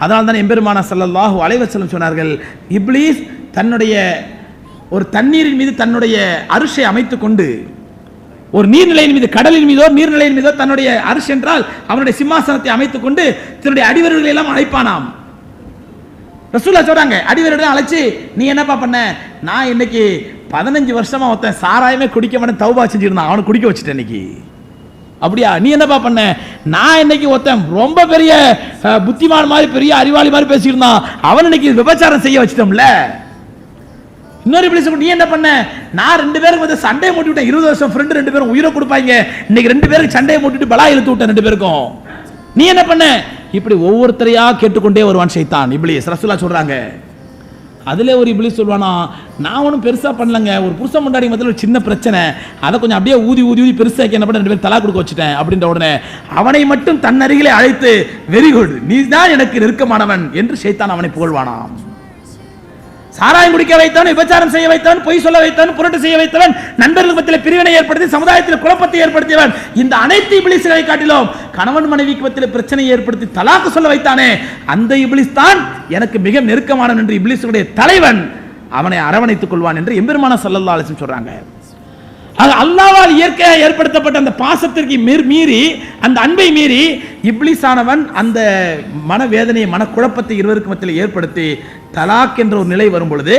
அதனால் தான் எம்பெருமான ஸல்லல்லாஹு அலைஹி சொன்னார்கள் இப்ளீஸ் தன்னுடைய ஒரு தண்ணீரின் மீது தன்னுடைய அரிசை அமைத்து கொண்டு ஒரு நீர்நிலையின் மீது கடலின் மீதோ நீர்நிலையின் மீதோ தன்னுடைய அரிசி என்றால் அவனுடைய சிம்மாசனத்தை அமைத்துக் கொண்டு தன்னுடைய அடிவர்களை எல்லாம் அழைப்பானாம் ரசூல்லா சொல்றாங்க அடிவரிடம் அழைச்சு நீ என்னப்பா பண்ண? நான் இன்னைக்கு பதினஞ்சு வருஷமா ஒருத்தன் சாராயமே குடிக்க மாட்டேன் தௌபா செஞ்சிருந்தான் அவனை குடிக்க வச்சுட்டேன் இன்னைக்கு. அப்படியா? நீ என்னப்பா பண்ண? நான் இன்னைக்கு ஒருத்தன் ரொம்ப பெரிய புத்திமான் மாதிரி பெரிய அறிவாளி மாதிரி பேசியிருந்தான் அவன் இன்னைக்கு விபச்சாரம் செய்ய வச்சிட்டோம்ல? இன்னொரு இப்படி சொல்லி நீ என்ன பண்ண? நான் ரெண்டு பேருக்கு வந்து சண்டையை மூட்டி விட்டேன். இருபது வருஷம் ஃப்ரெண்டு ரெண்டு பேரும் உயிரை கொடுப்பாங்க. இன்னைக்கு ரெண்டு பேருக்கு சண்டையை மூட்டிட்டு பலா இழுத்து விட்டேன் ரெண்டு பேருக்கும். நீ என்ன பண்ண? இப்படி ஒவ்வொருத்தரையா கேட்டுக்கொண்டே வருவான் சைத்தான். இப்படி சரசுலா சொல்றாங்க. அதில் ஒரு இப்படி சொல்லுவானா நான் ஒன்றும் பெருசா பண்ணலங்க. ஒரு புருஷன் முன்னாடி மத்தியில் ஒரு சின்ன பிரச்சனை. அதை கொஞ்சம் அப்படியே ஊதி ஊதி ஊதி பெருசாக்கி என்ன பண்ண? ரெண்டு பேர் தலா கொடுக்க வச்சுட்டேன் அப்படின்ற உடனே அவனை மட்டும் தன் அருகிலே அழைத்து வெரி குட். நீ தான் எனக்கு நெருக்கமானவன் என்று ஷைத்தான் அவனை புகழ்வானாம். சாராயம் குடிக்க வைத்தவன் விபச்சாரம் செய்ய வைத்தவன் பொய் சொல்ல வைத்தவன் புரட்டு செய்ய வைத்தவன் நண்பர்கள் மத்தியில் பிரிவினை ஏற்படுத்தி சமுதாயத்தில் குழப்பத்தை ஏற்படுத்தியவன். இந்த அனைத்து இபிலிசுகளை காட்டிலும் கணவன் மனைவிக்கு மத்தியில் பிரச்சனை ஏற்படுத்தி தலாக்கு சொல்ல வைத்தானே அந்த இபிலிஸ் தான் எனக்கு மிக நெருக்கமானவன் என்று இபிலிசுடைய தலைவன் அவனை அரவணைத்துக் கொள்வான் என்று எம்பெருமான சல்லல்லா அலிசன் சொல்றாங்க. அல்லாவால் இயற்கையாக ஏற்படுத்தப்பட்ட அந்த பாசத்திற்கு மீறி மீறி அந்த அன்பை மீறி இப்ளீஸ் ஆனவன் அந்த மனவேதனையை மனக்குழப்பத்தை இருவருக்கு மத்தியில் ஏற்படுத்தி தலாக் என்ற ஒரு நிலை வரும் பொழுது